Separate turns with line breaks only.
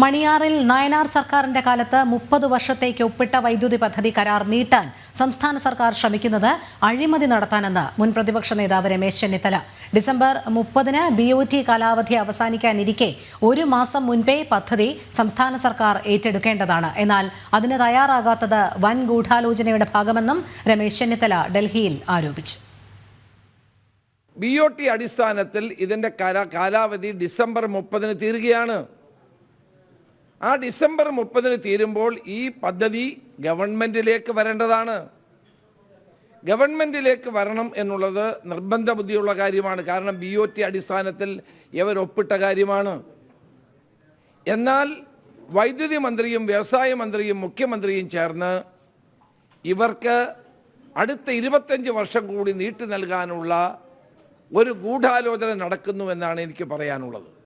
മണിയാറിൽ നയനാർ സർക്കാരിന്റെ കാലത്ത് മുപ്പത് വർഷത്തേക്ക് ഒപ്പിട്ട വൈദ്യുതി പദ്ധതി കരാർ നീട്ടാൻ സംസ്ഥാന സർക്കാർ ശ്രമിക്കുന്നത് അഴിമതി നടത്താനെന്ന് മുൻ പ്രതിപക്ഷ നേതാവ് രമേശ് ചെന്നിത്തല ഡിസംബർ മുപ്പതിന് ബി ഒ ടി കാലാവധി അവസാനിക്കാനിരിക്കെ ഒരു മാസം മുൻപേ പദ്ധതി സംസ്ഥാന സർക്കാർ ഏറ്റെടുക്കേണ്ടതാണ് എന്നാൽ അതിന് തയ്യാറാകാത്തത് വൻ ഗൂഢാലോചനയുടെ ഭാഗമെന്നും രമേശ് ചെന്നിത്തല ഡൽഹിയിൽ ആരോപിച്ചു
ബി ഒ ടി അടിസ്ഥാനത്തിൽ ഇതിന്റെ കാലാവധി ഡിസംബർ മുപ്പതിന് തീരുകയാണ് ആ ഡിസംബർ മുപ്പതിന് തീരുമ്പോൾ ഈ പദ്ധതി ഗവൺമെൻറ്റിലേക്ക് വരേണ്ടതാണ് ഗവൺമെൻറ്റിലേക്ക് വരണം എന്നുള്ളത് നിർബന്ധ ബുദ്ധിയുള്ള കാര്യമാണ് കാരണം ബി ഒ ടി അടിസ്ഥാനത്തിൽ ഇവരൊപ്പിട്ട കാര്യമാണ് എന്നാൽ വൈദ്യുതി മന്ത്രിയും വ്യവസായ മന്ത്രിയും മുഖ്യമന്ത്രിയും ചേർന്ന് ഇവർക്ക് അടുത്ത ഇരുപത്തഞ്ച് വർഷം കൂടി നീട്ടി നൽകാനുള്ള ഒരു ഗൂഢാലോചന എന്നാണ് എനിക്ക് പറയാനുള്ളത്